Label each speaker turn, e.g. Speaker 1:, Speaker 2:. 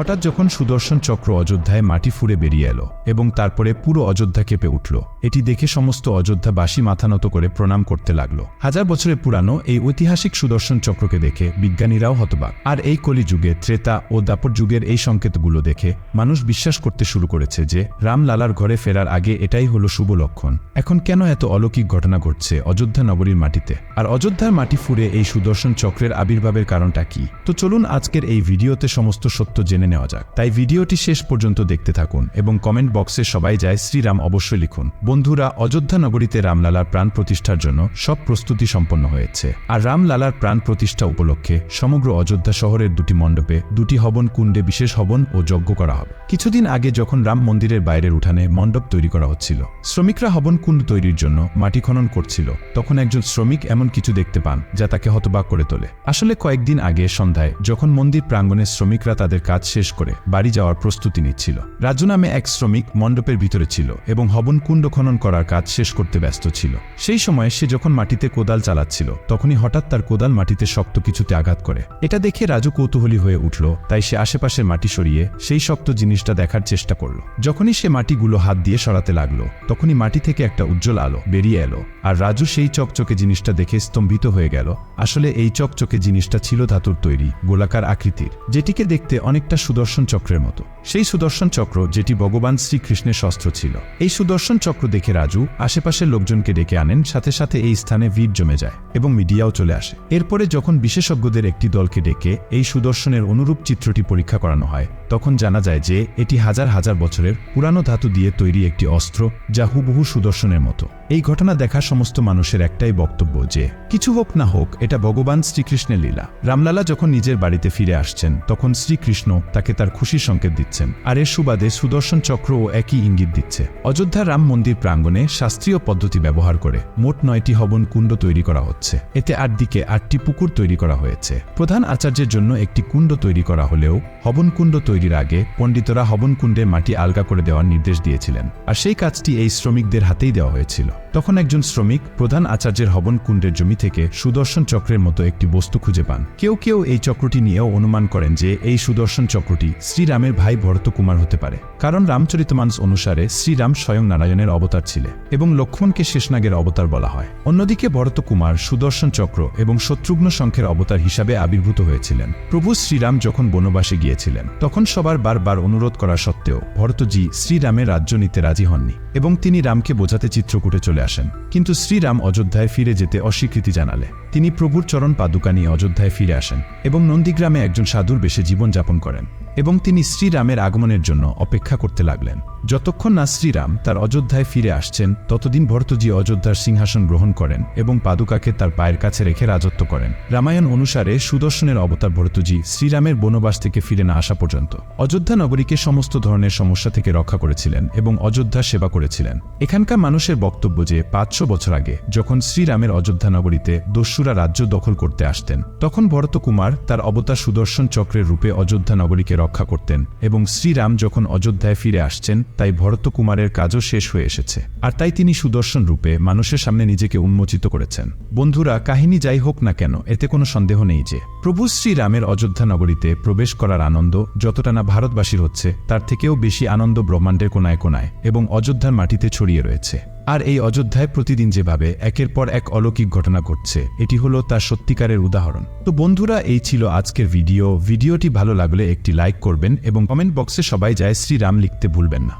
Speaker 1: হঠাৎ যখন সুদর্শন চক্র অযোধ্যায় মাটি ফুঁড়ে বেরিয়ে এলো এবং তারপরে পুরো অযোধ্যা কেঁপে উঠল, এটি দেখে সমস্ত অযোধ্যাবাসী মাথা নত করে প্রণাম করতে লাগল। হাজার বছরের পুরানো এই ঐতিহাসিক সুদর্শন চক্রকে দেখে বিজ্ঞানীরাও হতবাক। আর এই কলিযুগে ত্রেতা ও দাপর যুগের এই সংকেতগুলো দেখে মানুষ বিশ্বাস করতে শুরু করেছে যে রাম লালার ঘরে ফেরার আগে এটাই হলো শুভ লক্ষণ। এখন কেন এত অলৌকিক ঘটনা ঘটছে অযোধ্যা নগরীর মাটিতে? আর অযোধ্যার মাটি ফুঁড়ে এই সুদর্শন চক্রের আবির্ভাবের কারণটা কি? তো চলুন আজকের এই ভিডিওতে সমস্ত সত্য জেনে নেওয়া যাক। তাই ভিডিওটি শেষ পর্যন্ত দেখতে থাকুন এবং কমেন্ট বক্সে সবাই যায় শ্রীরাম অবশ্যই লিখুন। বন্ধুরা, অযোধ্যা নগরীতে রামলালার প্রাণ প্রতিষ্ঠার জন্য সব প্রস্তুতি সম্পন্ন হয়েছে। আর রামলালার প্রাণ প্রতিষ্ঠা উপলক্ষে সমগ্র অযোধ্যা শহরের দুটি মণ্ডপে দুটি হবন কুণ্ডে বিশেষ হবন ও যজ্ঞ করা হবে। কিছুদিন আগে যখন রাম মন্দিরের বাইরের উঠানে মণ্ডপ তৈরি করা হচ্ছিল, শ্রমিকরা হবন কুণ্ড তৈরির জন্য মাটি খনন করছিল। তখন একজন শ্রমিক এমন কিছু দেখতে পান যা তাকে হতবাক করে তোলে। আসলে কয়েকদিন আগে সন্ধ্যায় যখন মন্দির প্রাঙ্গণে শ্রমিকরা তাদের কাজ শেষ করে বাড়ি যাওয়ার প্রস্তুতি নিচ্ছিল। রাজু নামে এক শ্রমিক মণ্ডপের ভিতরে ছিল এবং হবন কুণ্ড খনন করার কাজ শেষ করতে ব্যস্ত ছিল। সেই সময় সে যখন মাটিতে কোদাল চালাচ্ছিল, তখনই হঠাৎ তার কোদাল মাটিতে শক্ত কিছুতে আঘাত করে। এটা দেখে রাজু কৌতূহলী হয়ে উঠল, তাই সে আশেপাশের মাটি সরিয়ে সেই শক্ত জিনিসটা দেখার চেষ্টা করল। যখনই সে মাটিগুলো হাত দিয়ে সরাতে লাগল, তখনই মাটি থেকে একটা উজ্জ্বল আলো বেরিয়ে এলো, আর রাজু সেই চকচকে জিনিসটা দেখে স্তম্ভিত হয়ে গেল। আসলে এই চকচকে জিনিসটা ছিল ধাতুর তৈরি, গোলাকার আকৃতির, যেটিকে দেখতে অনেকটা সুদর্শন চক্রের মতো। সেই সুদর্শন চক্র যেটি ভগবান শ্রীকৃষ্ণের শস্ত্র ছিল। এই সুদর্শন চক্র দেখে রাজু আশেপাশের লোকজনকে ডেকে আনেন, সাথে সাথে এই স্থানে ভিড় জমে যায় এবং মিডিয়াও চলে আসে। এরপরে যখন বিশেষজ্ঞদের একটি দলকে ডেকে এই সুদর্শনের অনুরূপ চিত্রটি পরীক্ষা করানো হয়, তখন জানা যায় যে এটি হাজার হাজার বছরের পুরানো ধাতু দিয়ে তৈরি একটি অস্ত্র, যা হুবহু সুদর্শনের মতো। এই ঘটনা দেখা সমস্ত মানুষের একটাই বক্তব্য যে, কিছু হোক না হোক, এটা ভগবান শ্রীকৃষ্ণের লীলা। রামলালা যখন নিজের বাড়িতে ফিরে আসছেন, তখন শ্রীকৃষ্ণ তাকে তার খুশির সংকেত দিচ্ছেন আর এর সুবাদে সুদর্শন চক্র ও একই ইঙ্গিত দিচ্ছে। অযোধ্যা রাম মন্দির প্রাঙ্গণে শাস্ত্রীয় পদ্ধতি ব্যবহার করে মোট নয়টি হবন কুণ্ড তৈরি করা হচ্ছে। এতে আট দিকে আটটি পুকুর তৈরি করা হয়েছে। প্রধান আচার্যের জন্য একটি কুণ্ড তৈরি করা হলেও হবন কুণ্ড তৈরির আগে পণ্ডিতরা হবন কুণ্ডে মাটি আলগা করে দেওয়ার নির্দেশ দিয়েছিলেন। আর সেই কাজটি এই শ্রমিকদের হাতেই দেওয়া হয়েছিল। তখন একজন শ্রমিক প্রধান আচার্যের হবন কুণ্ডের জমি থেকে সুদর্শন চক্রের মতো একটি বস্তু খুঁজে পান। কেউ কেউ এই চক্রটি নিয়েও অনুমান করেন যে এই সুদর্শন চক্রটি শ্রীরামের ভাই ভরতকুমার হতে পারে। কারণ রামচরিতমানস অনুসারে শ্রীরাম স্বয়ং নারায়ণের অবতার ছিলেন এবং লক্ষ্মণকে শেষনাগের অবতার বলা হয়। অন্যদিকে ভরতকুমার সুদর্শন চক্র এবং শত্রুঘ্ন সংখ্যের অবতার হিসাবে আবির্ভূত হয়েছিলেন। প্রভু শ্রীরাম যখন বনবাসে গিয়েছিলেন, তখন সবার বারবার অনুরোধ করা সত্ত্বেও ভরতজি শ্রীরামের রাজ্য নিতে রাজি হননি এবং তিনি রামকে বোঝাতে চিত্রকূটে চলে আসেন। কিন্তু শ্রীরাম অযোধ্যায় ফিরে যেতে অস্বীকৃতি জানালে। তিনি প্রভুর চরণ পাদুকা নিয়ে অযোধ্যায় ফিরে আসেন এবং নন্দীগ্রামে একজন সাধুর বেশে জীবনযাপন করেন এবং তিনি শ্রীরামের আগমনের জন্য অপেক্ষা করতে লাগলেন। যতক্ষণ না শ্রীরাম তার অযোধ্যায় ফিরে আসছেন, ততদিন ভরতজি অযোধ্যার সিংহাসন গ্রহণ করেন এবং পাদুকাকে তার পায়ের কাছে রেখে রাজত্ব করেন। রামায়ণ অনুসারে সুদর্শনের অবতার ভরতজি শ্রীরামের বনবাস থেকে ফিরে না আসা পর্যন্ত অযোধ্যা নগরীকে সমস্ত ধরনের সমস্যা থেকে রক্ষা করেছিলেন এবং অযোধ্যা সেবা করেছিলেন। এখানকার মানুষের বক্তব্য যে পাঁচশো বছর আগে যখন শ্রীরামের অযোধ্যা নগরীতে দস্যুরা রাজ্য দখল করতে আসতেন, তখন ভরতকুমার তার অবতার সুদর্শন চক্রের রূপে অযোধ্যা নগরীকে রক্ষা করতেন এবং শ্রীরাম যখন অযোধ্যায় ফিরে আসছেন তাই ভরতকুমারের কাজও শেষ হয়ে এসেছে। আর তাই তিনি সুদর্শন রূপে মানুষের সামনে নিজেকে উন্মোচিত করেছেন। বন্ধুরা, কাহিনী যাই হোক না কেন, এতে কোনো সন্দেহ নেই যে, প্রভু শ্রীরামের অযোধ্যা নগরীতে প্রবেশ করার আনন্দ যতটা না ভারতবাসীর হচ্ছে, তার থেকেও বেশি আনন্দ ব্রহ্মাণ্ডের কোনায় কোনায় এবং অযোধ্যার মাটিতে ছড়িয়ে রয়েছে। আর এই অযোধ্যায় প্রতিদিন যেভাবে একের পর এক অলৌকিক ঘটনা ঘটছে, এটি হলো তার সত্যিকারের উদাহরণ। তো বন্ধুরা, এই ছিল আজকের ভিডিও। ভিডিওটি ভালো লাগলে একটি লাইক করবেন এবং কমেন্ট বক্সে সবাই যায় শ্রীরাম লিখতে ভুলবেন না।